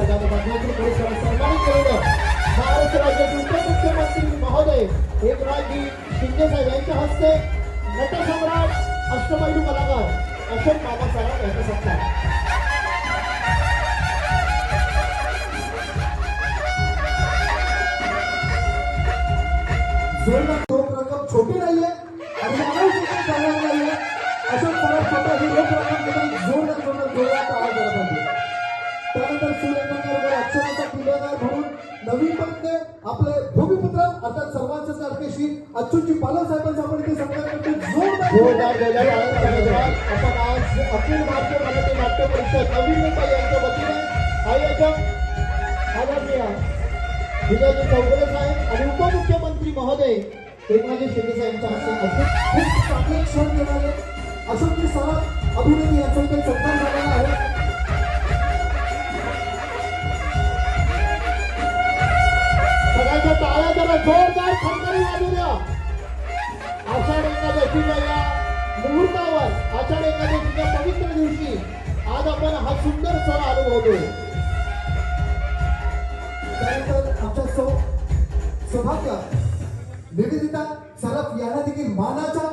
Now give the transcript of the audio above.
संघाने पद्मश्री पुरस्काराने सन्मानित केलेलं महाराष्ट्र राज्याचे उपमुख्यमंत्री महोदय एकनाथजी शिंदे साहेब यांच्या हस्ते नटसम्राट अष्टपैलू कलाकार अशोक बाबा यांचा सत्कार. जोरदार रक्कम छोटी नाहीये आणि अशोक रोख रक्कम जोरदार किल्लेदार म्हणून नवीन पत्ते आपले भूमिपुत्र अर्थात सर्वांचे सारखे श्री अच्युतजी पालव साहेबांचा आपण इथे जोरदार आपण आज अखिल भारतीय मराठी नाट्य परिषद नवी मुंबई यांच्या वतीने आयोजक आदरणीय विजयजी चौगुले साहेब आणि उपमुख्यमंत्री महोदय एकनाथजी शिंदे साहेबांच्या हस्ते खूप चांगले क्षण देणारे अशोकजी सराफ अभिनेते यांचा सगळ्यांच्या टाळ्या जरा जोरदार खरखरी वाजू द्या. आषाढ एकादशीच्या या मुहूर्तावर आषाढ एकादशीच्या पवित्र दिवशी. आज आपण हा सुंदर सण अनुभवतो त्यानंतर आमच्या सौ सौभाग्य निवेदिता सरफ यांना देखील मानाचा